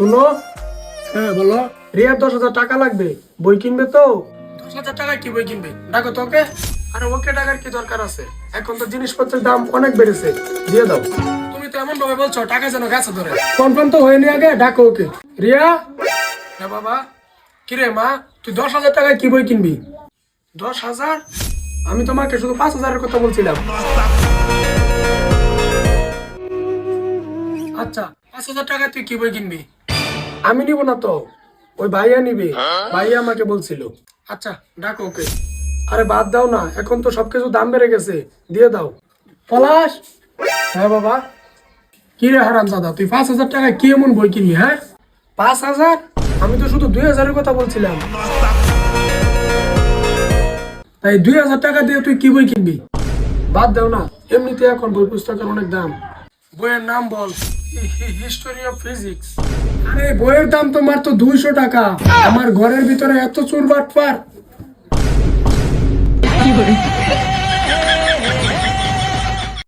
শুনো? হ্যাঁ বলো। রিয়ার দশ হাজার টাকা লাগবে। বই কিনবে তো? দশ হাজার টাকা কি বই কিনবে? ডাকো তো ওকে। আরে ওকে টাকার কি দরকার আছে? এখন তো জিনিসপত্রের দাম অনেক বেড়েছে। দিয়ে দাও। তুমি তো এমন ভাবে বলছো, টাকা যেন গেছে ধরে। কনফার্ম তো হয়নি আগে, ডাকো ওকে। রিয়া? হ্যাঁ বাবা, কিরে মা, তুই দশ হাজার টাকায় কি বই কিনবি? দশ হাজার? আমি তোমাকে শুধু পাঁচ হাজারের কথা বলছিলাম। আচ্ছা পাঁচ হাজার টাকা তুই কি বই কিনবি? আমি নিব না তো। ওই ভাইয়া নিবে। ভাইয়া আমাকে বলছিল। আচ্ছা ডাকো ওকে। আরে বাদ দাও না, এখন তো সবকিছু দাম বেড়ে গেছে। দিয়ে দাও। পলাশ! হ্যাঁ বাবা? কি রে হারাম দাদা তুই পাঁচ হাজার টাকা কি এমন বই কিনি হ্যাঁ? পাঁচ হাজার? আমি তো শুধু দুই হাজারের কথা বলছিলাম। তাই দুই হাজার টাকা দিয়ে তুই কি বই কিনবি? বাদ দাও না, এমনিতে এখন বই পুস্তকের অনেক দাম। বইয়ের নাম বল। হিস্টোরি অফ ফিজিক্স আরে, বইয়ের দাম তো মাত্র দুইশো টাকা। আমার ঘরের ভিতরে এত চুর বাটপার।